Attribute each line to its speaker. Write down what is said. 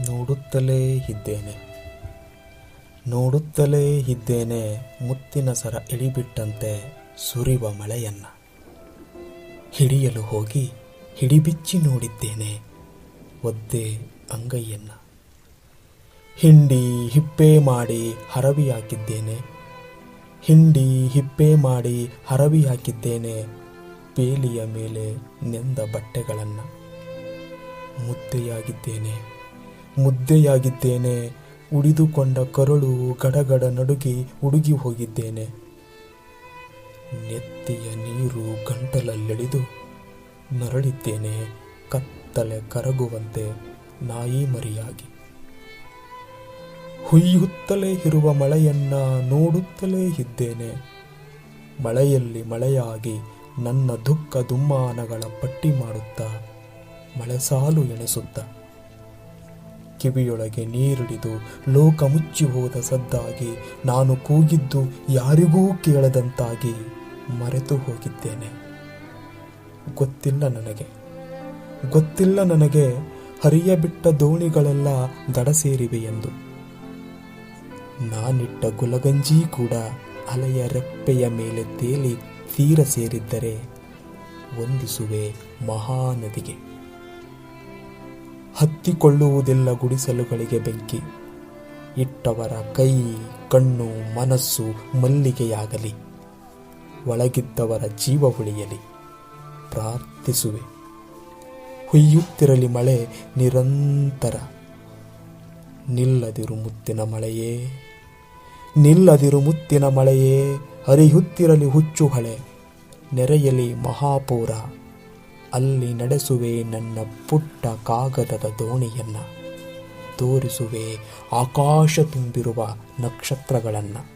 Speaker 1: ನೋಡುತ್ತಲೇ ಇದ್ದೇನೆ. ನೋಡುತ್ತಲೇ ಇದ್ದೇನೆ ಮುತ್ತಿನ ಸರ ಇಳಿಬಿಟ್ಟಂತೆ ಸುರಿವ ಮಳೆಯನ್ನ. ಹಿಡಿಯಲು ಹೋಗಿ ಹಿಡಿಬಿಚ್ಚಿ ನೋಡಿದ್ದೇನೆ ಒದ್ದೆ ಅಂಗೈಯನ್ನ. ಹಿಂಡಿ ಹಿಪ್ಪೆ ಮಾಡಿ ಹರವಿ ಹಾಕಿದ್ದೇನೆ. ಹಿಂಡಿ ಹಿಪ್ಪೆ ಮಾಡಿ ಹರವಿ ಹಾಕಿದ್ದೇನೆ ಬೇಲಿಯ ಮೇಲೆ ನೆಂದ ಬಟ್ಟೆಗಳನ್ನು. ಮುದ್ದೆಯಾಗಿದ್ದೇನೆ. ಮುದ್ದೆಯಾಗಿದ್ದೇನೆ. ಉಡಿದುಕೊಂಡ ಕರುಳು ಗಡಗಡ ನಡುಗಿ ಉಡುಗಿ ಹೋಗಿದ್ದೇನೆ. ನೆತ್ತಿಯ ನೀರು ಗಂಟಲಲ್ಲೆಳೆದು ನರಳಿದ್ದೇನೆ. ಕತ್ತಲೆ ಕರಗುವಂತೆ ನಾಯಿ ಮರಿಯಾಗಿ. ಹುಯ್ಯುತ್ತಲೇ ಇರುವ ಮಳೆಯನ್ನ ನೋಡುತ್ತಲೇ ಇದ್ದೇನೆ. ಮಳೆಯಲ್ಲಿ ಮಳೆಯಾಗಿ ನನ್ನ ದುಃಖ ದುಮ್ಮಾನಗಳ ಪಟ್ಟಿ ಮಾಡುತ್ತಾ ಮಳೆ ಸಾಲು ಎಣಿಸುತ್ತಾ ಕಿವಿಯೊಳಗೆ ನೀರಿಡಿದು ಲೋಕ ಮುಚ್ಚಿ ಹೋದ ಸದ್ದಾಗಿ ನಾನು ಕೂಗಿದ್ದು ಯಾರಿಗೂ ಕೇಳದಂತಾಗಿ ಮರೆತು ಹೋಗಿದ್ದೇನೆ. ಗೊತ್ತಿಲ್ಲ ನನಗೆ. ಗೊತ್ತಿಲ್ಲ ನನಗೆ ಹರಿಯ ಬಿಟ್ಟ ದೋಣಿಗಳೆಲ್ಲ ದಡ ಸೇರಿವೆ ಎಂದು. ನಾನಿಟ್ಟ ಗುಲಗಂಜಿ ಕೂಡ ಅಲೆಯ ರೆಪ್ಪೆಯ ಮೇಲೆ ತೇಲಿ ತೀರ ಸೇರಿದ್ದರೆ ವಂದಿಸುವೆ ಮಹಾನದಿಗೆ. ಹತ್ತಿಕೊಳ್ಳುವುದಿಲ್ಲ ಗುಡಿಸಲುಗಳಿಗೆ ಬೆಂಕಿ. ಇಟ್ಟವರ ಕೈ, ಕಣ್ಣು, ಮನಸ್ಸು ಮಲ್ಲಿಗೆಯಾಗಲಿ. ಒಳಗಿದ್ದವರ ಜೀವ ಉಳಿಯಲಿ. ಪ್ರಾರ್ಥಿಸುವೆ. ಹುಯ್ಯುತ್ತಿರಲಿ ಮಳೆ ನಿರಂತರ. ನಿಲ್ಲದಿರು ಮುತ್ತಿನ ಮಳೆಯೇ. ನಿಲ್ಲದಿರು ಮುತ್ತಿನ ಮಳೆಯೇ. ಹರಿಯುತ್ತಿರಲಿ ಹುಚ್ಚು ಹಳೆ ನೆರೆಯಲಿ ಮಹಾಪೂರ. ಅಲ್ಲಿ ನಡೆಸುವೆ ನನ್ನ ಪುಟ್ಟ ಕಾಗದದ ದೋಣಿಯನ್ನು. ತೋರಿಸುವೆ ಆಕಾಶ ತುಂಬಿರುವ ನಕ್ಷತ್ರಗಳನ್ನು.